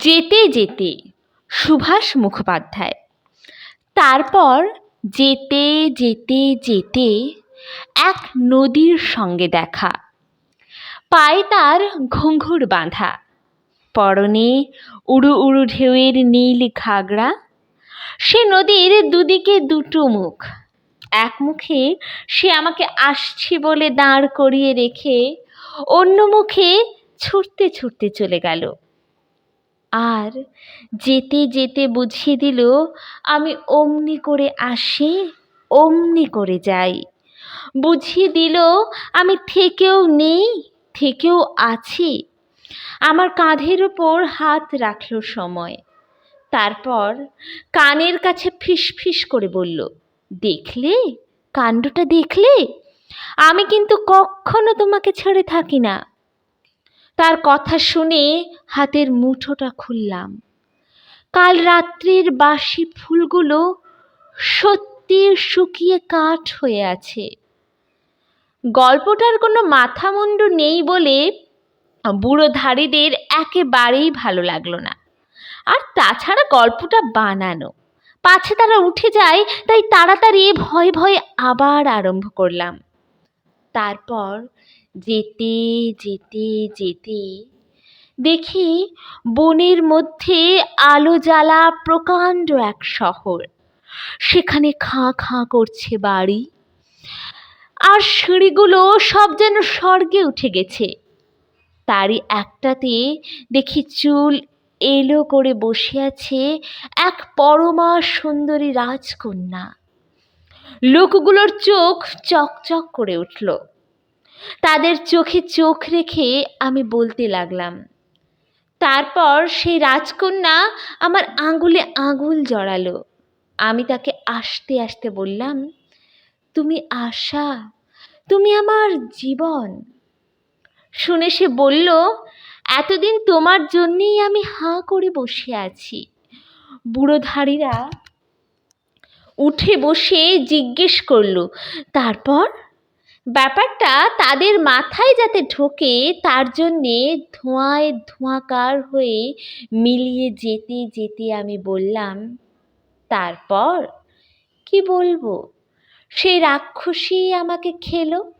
যেতে যেতে সুভাষ মুখোপাধ্যায়। তারপর যেতে যেতে যেতে এক নদীর সঙ্গে দেখা। পায়ে তার ঘুঙ্ঘুর বাঁধা। পরনে উড়ু উড়ু ঢেউয়ের নীল ঘাগরা। সে নদীর দুদিকে দুটো মুখ। এক মুখে সে আমাকে আসছি বলে দাঁড় করিয়ে রেখে অন্য মুখে ছুটতে ছুটতে চলে গেল। আর যেতে যেতে বুঝিয়ে দিল, আমি অমনি করে আসি, অমনি করে যাই। বুঝিয়ে দিল, আমি থেকেও নেই, থেকেও আছি। আমার কাঁধের ওপর হাত রাখল সময়। তারপর কানের কাছে ফিস ফিস করে বলল, দেখলে? কাণ্ডটা দেখলে? আমি কিন্তু কখনো তোমাকে ছেড়ে থাকি না। তার কথা শুনে হাতের মুঠোটা খুললাম। কাল রাত্রির বাসি ফুলগুলো সত্যি শুকিয়ে কাঠ হয়ে আছে। গল্পটার কোনো মাথামুন্ডু নেই বলে বুড়ো ধারীদের একেবারেই ভালো লাগল না। আর তাছাড়া গল্পটা বানানো। পাছে তারা উঠে যায়, তাই তাড়াতাড়ি ভয়ে ভয়ে আবার আরম্ভ করলাম। তারপর যেতে যেতে যেতে দেখি বনের মধ্যে আলো জ্বালা প্রকাণ্ড এক শহর। সেখানে খাঁ খাঁ করছে বাড়ি। আর সিঁড়িগুলো সব যেন স্বর্গে উঠে গেছে। তারই একটাতে দেখি চুল এলো করে বসে আছে এক পরমা সুন্দরী রাজকন্যা। লোকগুলোর চোখ চকচক করে উঠল। তাদের চোখে চোখ রেখে আমি বলতে লাগলাম, তারপর সেই রাজকন্যা আমার আঙুলে আঙুল জড়ালো। আমি তাকে আসতে আসতে বললাম, তুমি আশা, তুমি আমার জীবন। শুনে সে বলল, এতদিন তোমার জন্যেই আমি হাঁ করে বসে আছি। বুড়োধারীরা উঠে বসে জিজ্ঞেস করল, তারপর? ব্যাপারটা তাদের মাথায় যাতে ঢোকে, তার জন্যে ধোঁয়ায় ধোঁয়াকার হয়ে মিলিয়ে যেতে যেতে আমি বললাম, তারপর? কি বলব? সে রাক্ষসী আমাকে খেলো